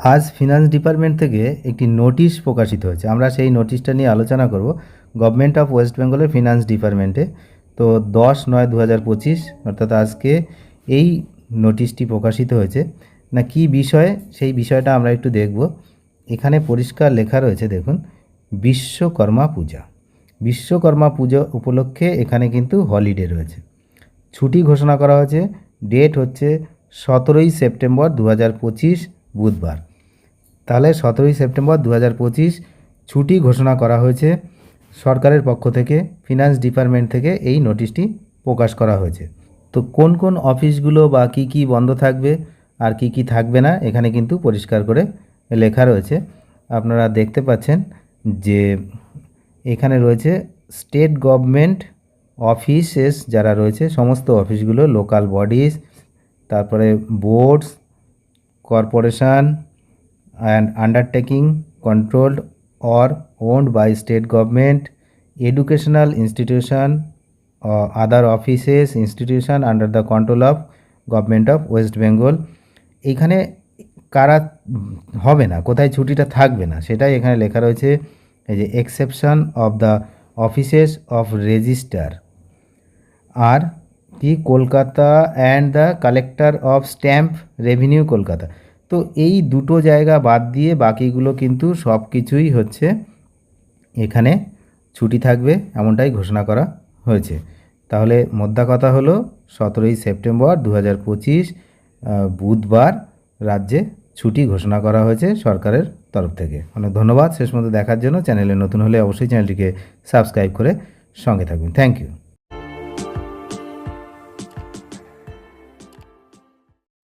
আজ finance department থেকে একটি নোটিশ প্রকাশিত হয়েছে। আমরা সেই নোটিশটা নিয়ে আলোচনা করব গভর্নমেন্ট অফ ওয়েস্ট বেঙ্গলের ফিনান্স ডিপার্টমেন্টে তো দশ নয় দু হাজার পঁচিশ, অর্থাৎ আজকে এই নোটিশটি প্রকাশিত হয়েছে। না, কি বিষয়ে? সেই বিষয়টা আমরা একটু দেখব। এখানে পরিষ্কার লেখা রয়েছে, দেখুন, বিশ্বকর্মা পূজা। বিশ্বকর্মা পুজো উপলক্ষে এখানে কিন্তু হলিডে রয়েছে। ছুটি ঘোষণা করা হয়েছে। ডেট হচ্ছে সতেরোই সেপ্টেম্বর দু হাজার পঁচিশ, বুধবার। তাহলে সতেরোই সেপ্টেম্বর দু হাজার পঁচিশ ছুটি ঘোষণা করা হয়েছে। সরকারের পক্ষ থেকে ফিনান্স ডিপার্টমেন্ট থেকে এই নোটিশটি প্রকাশ করা হয়েছে। তো কোন কোন অফিসগুলো বা কি কি বন্ধ থাকবে আর কি কি থাকবে না, এখানে কিন্তু পরিষ্কার করে লেখা রয়েছে। আপনারা দেখতে পাচ্ছেন যে এখানে রয়েছে স্টেট গভর্নমেন্ট অফিসেস যারা রয়েছে, সমস্ত অফিসগুলো লোকাল বডিজ তারপরে boards corporation and undertaking controlled or owned by state government educational institution other offices institution under the control of government of west Bengal এইখানে কারা হবে না, কোথায় ছুটিটা থাকবে না, সেটাই এখানে লেখা রয়েছে। এই যে exception of the offices of register আর কি, Kolkata and the collector of stamp revenue Kolkata. তো এই দুটো জায়গা বাদ দিয়ে বাকিগুলো কিন্তু সব কিছুই হচ্ছে এখানে ছুটি থাকবে এমনটাই ঘোষণা করা হয়েছে। তাহলে মোদ্দা কথা হলো সতেরোই সেপ্টেম্বর দু হাজার পঁচিশ বুধবার রাজ্যে ছুটি ঘোষণা করা হয়েছে সরকারের তরফ থেকে। অনেক ধন্যবাদ। শেষ মতো দেখার জন্য। চ্যানেলে নতুন হলে অবশ্যই চ্যানেলটিকে সাবস্ক্রাইব করে সঙ্গে থাকবেন থ্যাংক ইউ।